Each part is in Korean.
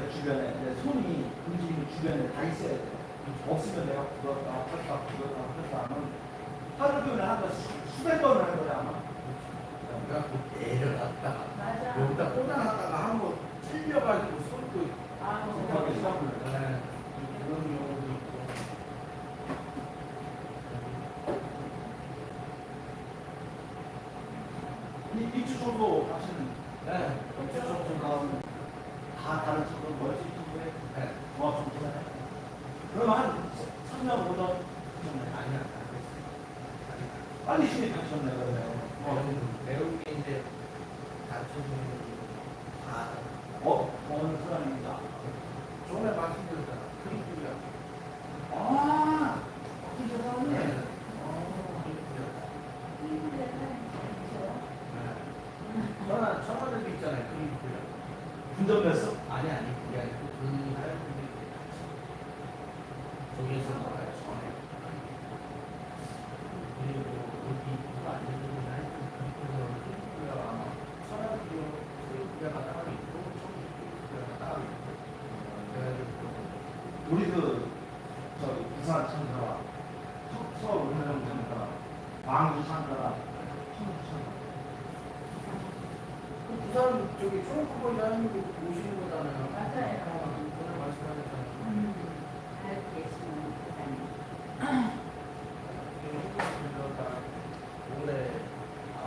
내 옆에 주변에 내 손이 움직이는 주변에 다 있어야 돼. 없으면 내가 불었다, 폈다, 불었다, 폈다 하면 하루 종일 한거 수백 번을 한 거야 아마. 그래갖고 내려놨다가 맞아. 여기다 꽂아놨다가 한번 찔려가지고 손도 아, 해. 네, 그런 경우도 있고 이 입주 정도 하시는 네, 입주 정도 나오면 다 다른 정도 멀지 정도에 네. 종합 정도에 그러면 한 3년 5년 아니야 빨리 진입하셨네 그러면. 어, 배운 게 이제 다쳐주는 다 어? 어느 사람입니다. 전에 말씀드렸잖아 크리스야 아, 어떤 사람이? 네. 어. 전화 전화들도 있잖아요 크리스야 운전면허? 아니 아니 그게 아니고 그 하얀 분이 저기에서 나와요 전에 그리고 여기 누가 안 되는 하얀 크리스야 아마 천안교 크리스야가 따로 있고 저기 크리스야가 따로 있고 그래가지고 우리 그 저기 부산 참가라, 서울 운영 참가라, 광주 참가라, 청주 참가라. 그 부산 저기 초록커버리 하는 거 오시는 거잖아요. 맞아요. 어, 전에 말씀하셨잖아요. 음, 알고 계시는 부장님. 그래서 다 올해 아,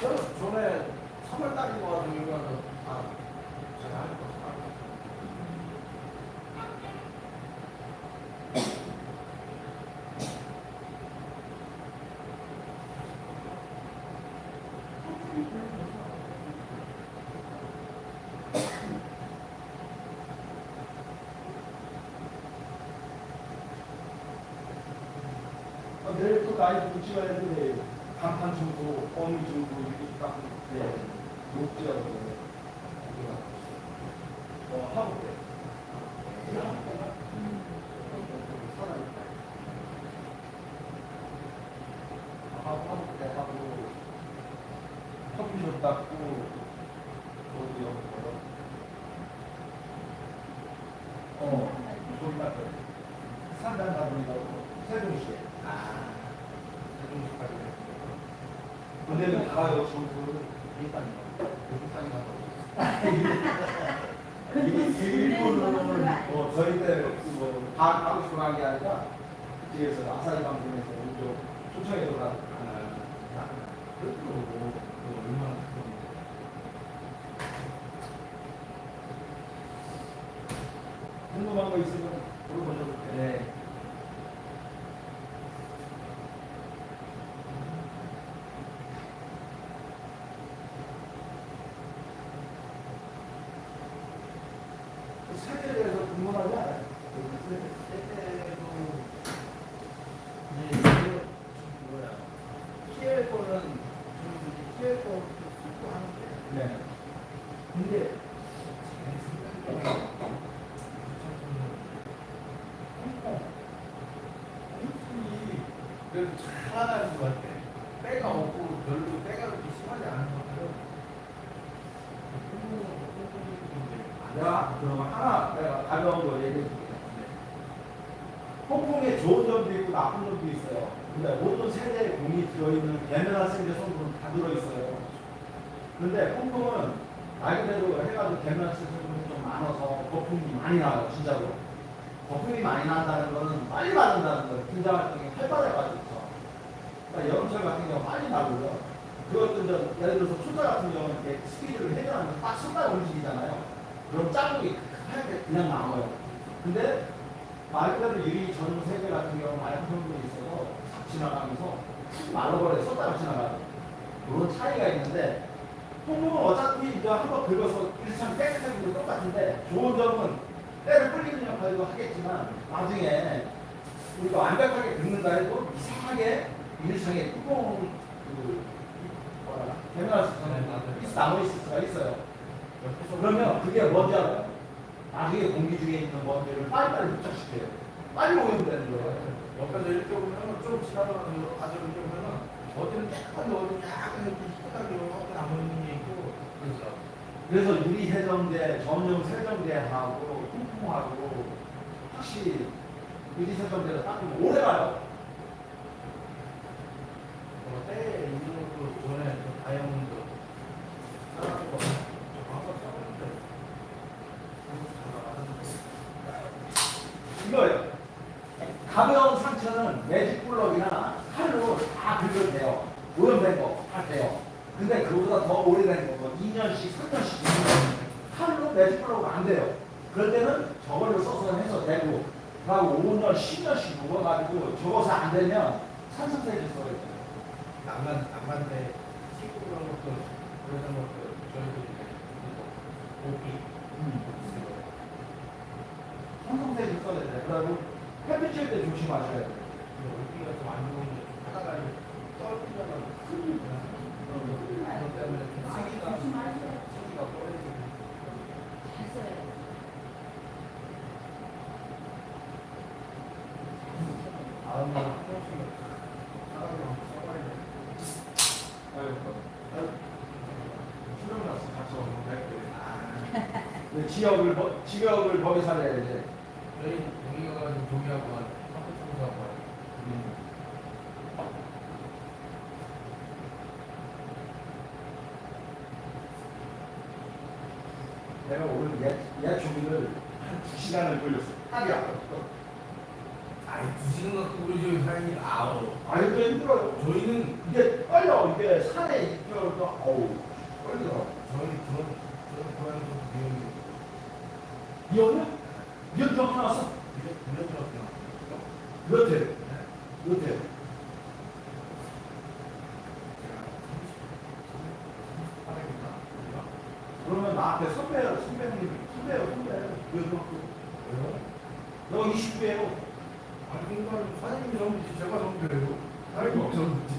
저 전에 3월 달에 와서 여기 와서 다 제가 할거 다. 어, 내일 또 나이 묻지 말는데 간판 주고, 어미 주고, 이렇게 딱, 네, 돼. 어, 하고 하고, 커피숍 닦고, 어디, 어디, 어, 저기 닦고, 산단 가보니까 세종시에. 아, 근데는 가요, 전부. 일단 여기까지 가서 이게 일본은 뭐 저희 때뭐다 가고 싶어 한게 아니라 뒤에서 아사히 방송에서 이쪽 초청해서 가. 그래도 뭐 얼마나 큰 궁금한 거 있으면 물어보셔도 돼. 네. 그 세계에 대해서 궁금하지 않아요? 때때로 이제 이거 뭐야 피할 거는 좀 이제 피할 거 쓰고 하는데 네. 근데 제 생각에 이 그래도 잘하는 것 같아. 때가 없고 별로 때가 그렇게 심하지 않은 것 같아요. 내가 그럼 하나 내가 가벼운 거 얘기해 줄게요. 홍콩에 좋은 점도 있고 나쁜 점도 있어요. 근데 모든 세대에 공이 들어있는 개면학생들 성분은 다 들어있어요. 근데 홍콩은 말 그대로 해가지고 개면학생 성분이 좀 많아서 거품이 많이 나와요, 진짜로. 거품이 많이 난다는 거는 빨리 맞는다는 거예요. 분자 활동이 활발해가지고. 그러니까 여름철 같은 경우 빨리 나고요. 그것도 이제 예를 들어서 초자 같은 경우는 이렇게 스피드를 해결하면 딱 순간 움직이잖아요. 자국이 하얗게 그냥 남아요. 근데 말 그대로 유리 전 세계 같은 경우 맑은 성분이 있어서 싹 지나가면서 말라버려 쏟다가 지나가요. 그런 차이가 있는데 홍콩은 어차피 이제 한번 긁어서 일상 깨끗하게 똑같은데 좋은 점은 때를 불리는 역할도 하겠지만 나중에 우리가 완벽하게 긁는다 해도 이상하게 일상에 뚜껑 그 뭐라 개면할 수 있는 남아 있을 수가 있어요. 옆에서 그러면 그게 뭔지 알아요? 나중에 공기 중에 있는 먼지를 빨리빨리 부착시켜요. 빨리 오면 되는 거예요. 옆에서 이렇게 보면은 좀 지나가는 과정을 이렇게 보면은 어디는 깨끗하게 어디는 약간 이렇게 희끗하게 이렇게 남아있는 게 있고 그래서 그래서 유리 세정제, 전용 세정제하고 통풍하고 확실히 유리 세정제를 닦으면 오래 가요. 어, 때 이런 그 전에 그 다이아몬드 사라진 거 저거 한번 써봤는데 이거예요. 가벼운 상처는 매직 블럭이나 칼로 다 긁어도 돼요. 오염된 거 다 돼요. 근데 그보다 더 오래된 거, 뭐 2년씩, 3년씩 매직 블럭은 안 돼요. 그럴 때는 저걸로 써서 해서 되고, 그하고 5년, 10년씩 먹어가지고 저것이 안 되면 산성세제 써야 돼요. 남만 남만데 시고 그런 것도 그런 것도 저희도 고기 산성세제 써야 돼요. 그리고 햇빛 쬐때 조심하셔야 돼요. 고기가 좀안 좋은데 하다가 이제 떨어지면 그것 때문에 조심하셔야 세기가 떨어지고 잘 써야 돼. 다음에 한 번씩 사람이 써봐야 돼. 수령 났어, 같이 오는 거 지역을, 버- 지역을 거기 살아야 돼. 저희 여기가 가지고 조기하고 한 학교 청소하고 한 내가 오늘 옛, 옛 조기를 한 2시간을 걸렸어. 딱이 아파. 아이 두 시간 갖고 우리 저기 사장님 아우 아, 이거 힘들어요. 저희는 이게 떨려. 이게 산에 입혀서, 어우, 떨리더라고. 저희 그런 그런 고양이도 비용이 미연이야? 미연 병 나왔어? 불려들었구나. 몇 회? 몇 회? 그러면 나한테 선배요, 선배님, 선배요, 선배. 몇 명? 너 29회요. 아니 그러니까 사장님이 전부지 제가 전부예요. 사장님이 전부지.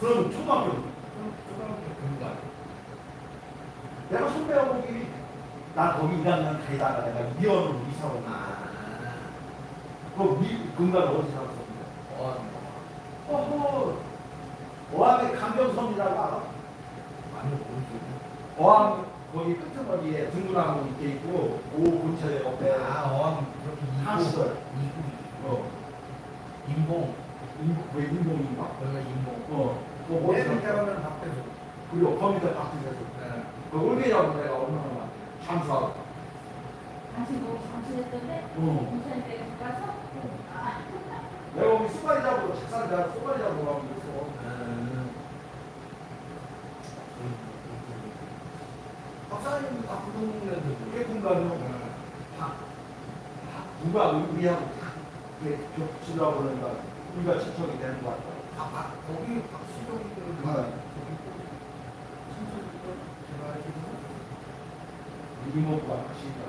그럼 초등학교. 그럼 초등학교 그런 거 아니에요? 내가 선배하고 거기, 나 거기 1학년 다니다가 내가 미연으로 이사 온 거야. 아, 금가를 어디 살았었는데? 어, 어허, 어항에 강병섬이라고 알아? 많이 모르죠. 어항 거기 끝머리에 등구나무 이렇게 있고 오 근처에 옆에 아, 어항 그렇게 하수들. 이구, 어 인봉, 인공 왜 인공인가? 거기가 인봉. 어 그거 맨 어디서 밑에 가면 밥해줘. 그리고 컴퓨터 박스에서 네. 그 올게라고 내가 얼마나 잠수하고 당신 뭐 잠수했던데? 어 인천 때 가서? 아, 내가 거기 쏘가리 잡으러 작살 잡 쏘가리 잡으러 가고 있어 음. 박사님도 다 부동네들. 그게 군가는 다 누가 우리하고 다 이렇게 겹치려고 그러니까 우리가 지척이 되는 것 같아 아, 박, 거기 박수정이들. 네. 제가 알기로는 이모부가 같이 있다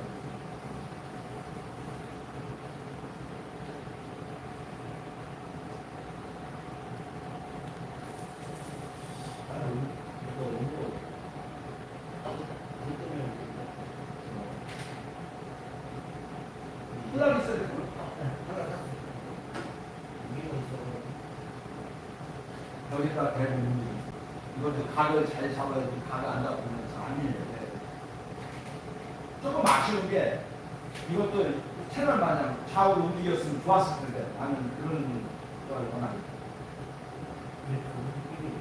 나는 이거 너무 물 때문에 위에 있어. 여기다 대고 움직임. 이것도 각을 잘 잡아야지 각을 안 잡으면 잘안 밀려. 조금 아쉬운 게 이것도 채널 마냥 좌우로 움직였으면 좋았을 텐데 나는 그런 걸 원합니다. 근데 그분들끼리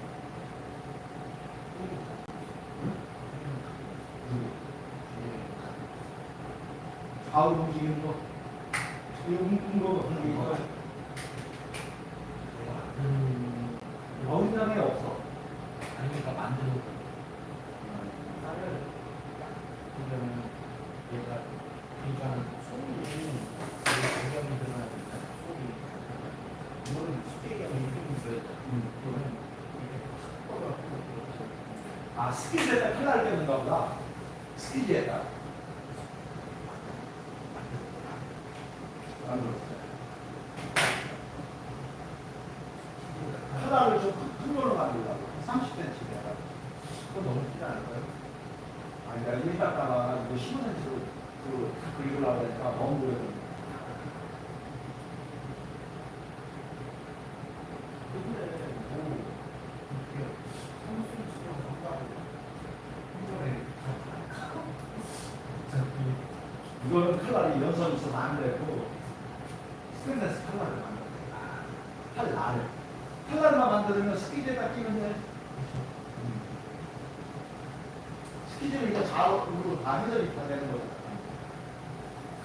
좌우로 움직이는 거, 이 움직이는 거 움직이는 거 음, 어휘장에 없어. 아니니까 만들고 쌀을 그러면 얘가 그러니까 손이 배경이 들어가야 되니까 손이 이거는 쉽게 얘기하면 이렇게 있어야 돼. 이거는 이렇게 이렇게 아 스키즈에다 칼날 뺏는가 보다. 스키즈에다. 칼날을 좀큰 걸로 만들려고. 30cm에다가. 그거 너무 크지 않을까요? 아니 내가 여기 갖다가 이거 15cm로 그 한다고 이번에 저기 이거는 칼날이 연선 있어서 안 되고 스테인레스 칼날을 만들어야 돼. 칼날을. 칼날만 만들면 스키즈에다 끼는데 스키즈는 이거 좌우로 다 해결이 다 되는 거잖아.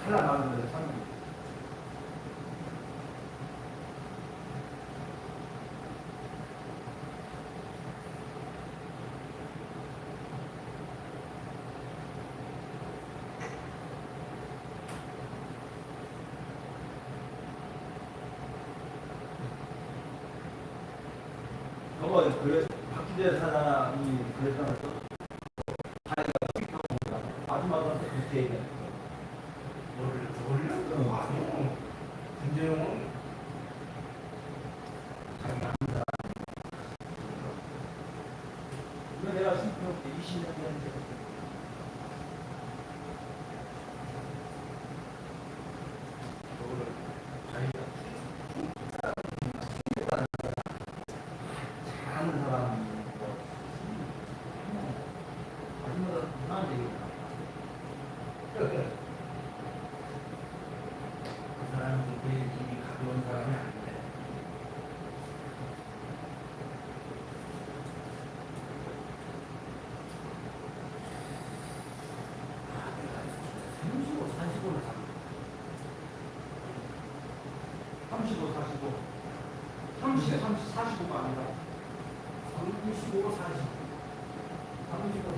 칼날 만드는 참 저거 그래 박기재 사장이 그랬잖아요. 자기가 수익하고 아줌마들한테 그렇게 얘기해. 너를 돌려? 아니요. 김재용은 근데 내가 신평 때 20년 됐는데 너를 자기가 잘하는 사람이 뭐 아줌마들 이상한 얘기 그 사람은 그렇게 입이 가벼운 사람이 아닌데 아, 내가 35, 40으로 사 35, 45 30, 30, 45가 아니라 35, 40 35,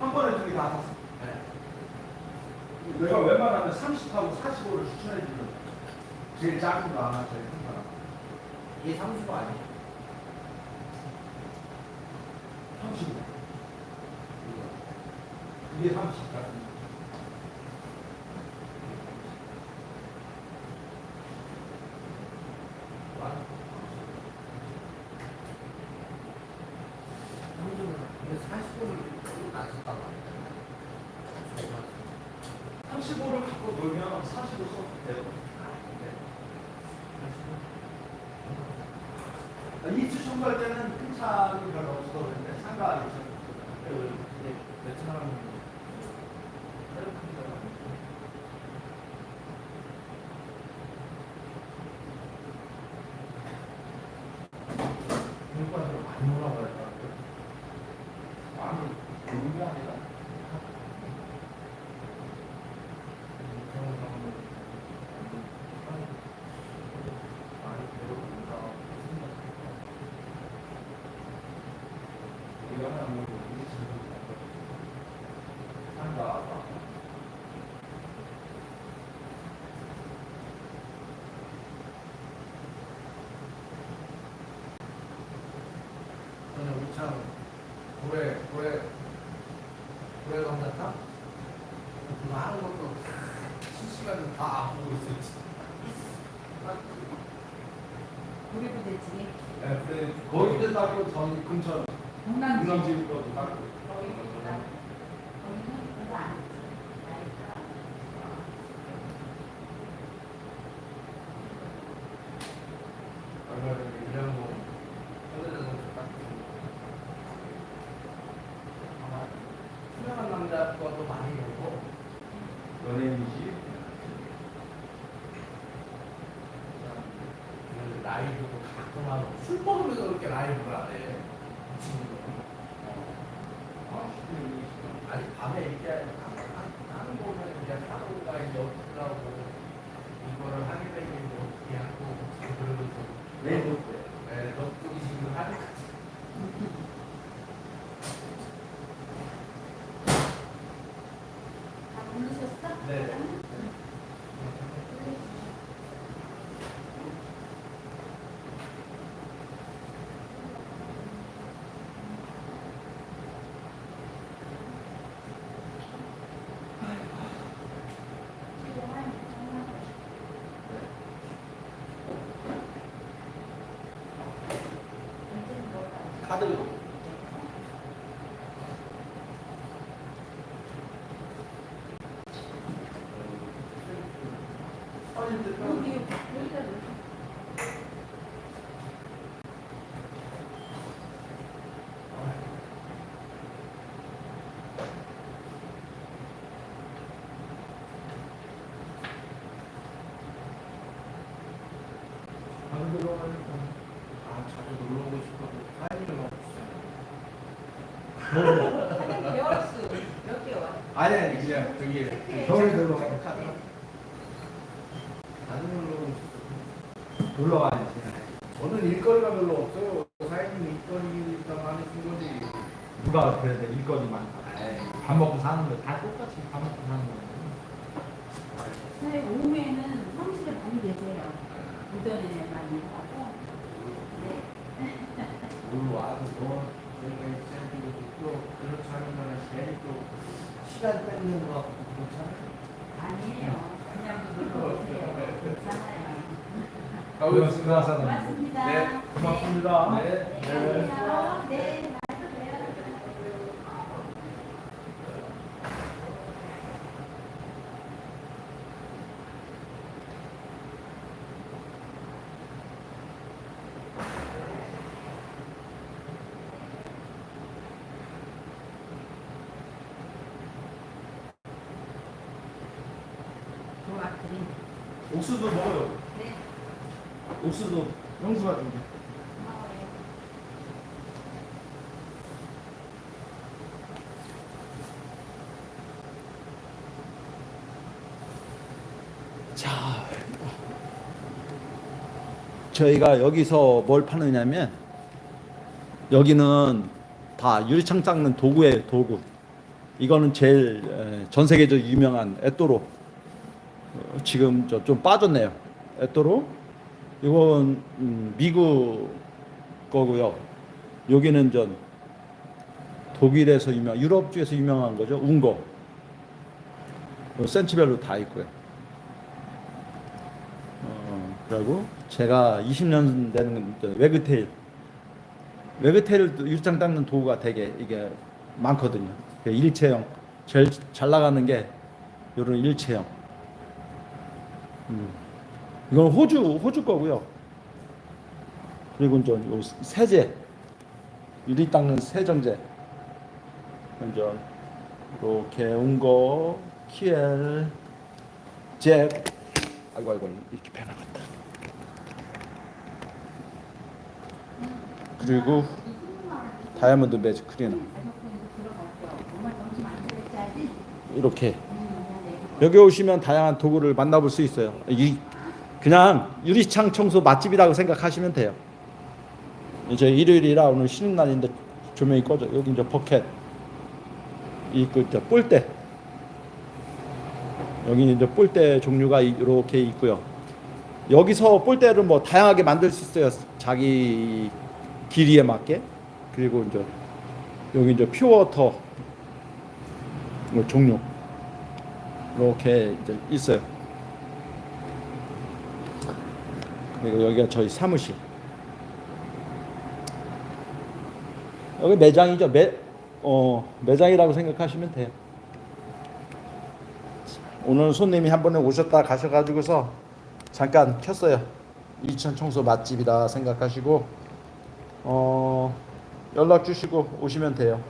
45한 번에 두개 다 샀어. 네. 내가 웬만하면 30하고 45를 추천해 주는 제일 작은 거 하나, 제일 큰 거 하나. 이게 35 아니에요? 35. 이거. 이게 30 같은 거. 이게 45를 조금 낮췄단 말이야. 35를 갖고 놀면 45 써도 돼요. 이츠 청구할 때는 큰 차이 별로 없어서 그런데 상가 이츠 베트남 일반적으로 많이 오라고 할까? 많이 좋은 게 아니라 이거는 뭐 이츠 상가 저는 우창 고래 고래 고래 감자탕 그거 하는 것도 실시간 다 보고 있어요. 진짜. 우리 부대찌개. 네, 그래 거기도 닦고 것도 닦고 거기 있다. 거기는 그거 안 했지. 나이가. 얼마 전에 일량동 현대자동차 딱 아마 투명한 남자 것도 많이 보고 연예인이지 그 라이브도 가끔 하고 술 먹으면서 그렇게 라이브를 하네 이 친구들은 아, 시대이 아니 밤에 이렇게 하는 거 보면 이제 하루가 이제 어떻게 하고 이거를 하게 되면 이제 어떻게 하고 그러면서 레이브 네, 너뿐이 지금 하는 거지 다 부르셨어? 네. 응. 카드 사장님 열수 몇 개월? 아니 그냥 저기 겨울에 놀러 가. 다른 걸로 놀러 가야지. 저는 일거리가 별로 없어요. 사장님 일거리 있다고 하는 거지. 누가 그래야 돼? 일거리 많다. 에이, 밥 먹고 사는 거 다 똑같이 밥 먹고 사는 거. 선생님 오후에는 사무실에 많이 계세요. 오전에 많이 하고. 네. 오늘 와서 뭐 저희가 입사하는 또 그렇지 않은 거는 괜히 또 시간 뺏는 거. 아니에요. 그냥 오세요. 괜찮아요. 고맙습니다. 고맙습니다. 네, 고맙습니다. 네. 네, 안녕하세요. 네, 말씀해요. 좋아, 그림. 옥수수 먹어요. 네. 옥수수 영수가 좀. 고마워요. 자, 저희가 여기서 뭘 파느냐면 여기는 다 유리창 닦는 도구예요, 도구. 이거는 제일 에, 전 세계적으로 유명한 에또로. 어, 지금 저좀 빠졌네요. 에또로. 이건 음, 미국 거고요. 여기는 전 독일에서 유명, 유럽 쪽에서 유명한 거죠. 운거. 뭐 센치별로 다 있고요. 어, 그리고 제가 20년 되는 저 외그테일 외그테일 일장 닦는 도구가 되게 이게 많거든요. 그 일체형 제일 잘 나가는 게 이런 일체형. 음. 이건 호주 호주 거고요. 그리고 이제 요 세제 유리 닦는 세정제. 이제 이렇게 운거 키엘 잭 아이고 아이고 이렇게 배나갔 그리고 다이아몬드 매직 클리너 이렇게 여기 오시면 다양한 도구를 만나볼 수 있어요. 이 그냥 유리창 청소 맛집이라고 생각하시면 돼요. 이제 일요일이라 오늘 쉬는 날인데 조명이 꺼져. 여기 이제 버켓 이제 볼대 여기 이제 볼대 종류가 이렇게 있고요. 여기서 볼대를 뭐 다양하게 만들 수 있어요. 자기 길이에 맞게. 그리고 이제 여기 이제 퓨어터 뭐 종류 이렇게 이제 있어요. 그리고 여기가 저희 사무실. 여기 매장이죠. 매, 어, 매장이라고 생각하시면 돼요. 오늘 손님이 한 번에 오셨다 가셔가지고서 잠깐 켰어요. 이천 청소 맛집이다 생각하시고 어, 연락 주시고 오시면 돼요.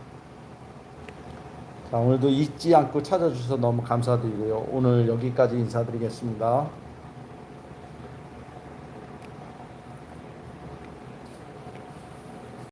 자, 오늘도 잊지 않고 찾아주셔서 너무 감사드리고요. 오늘 여기까지 인사드리겠습니다.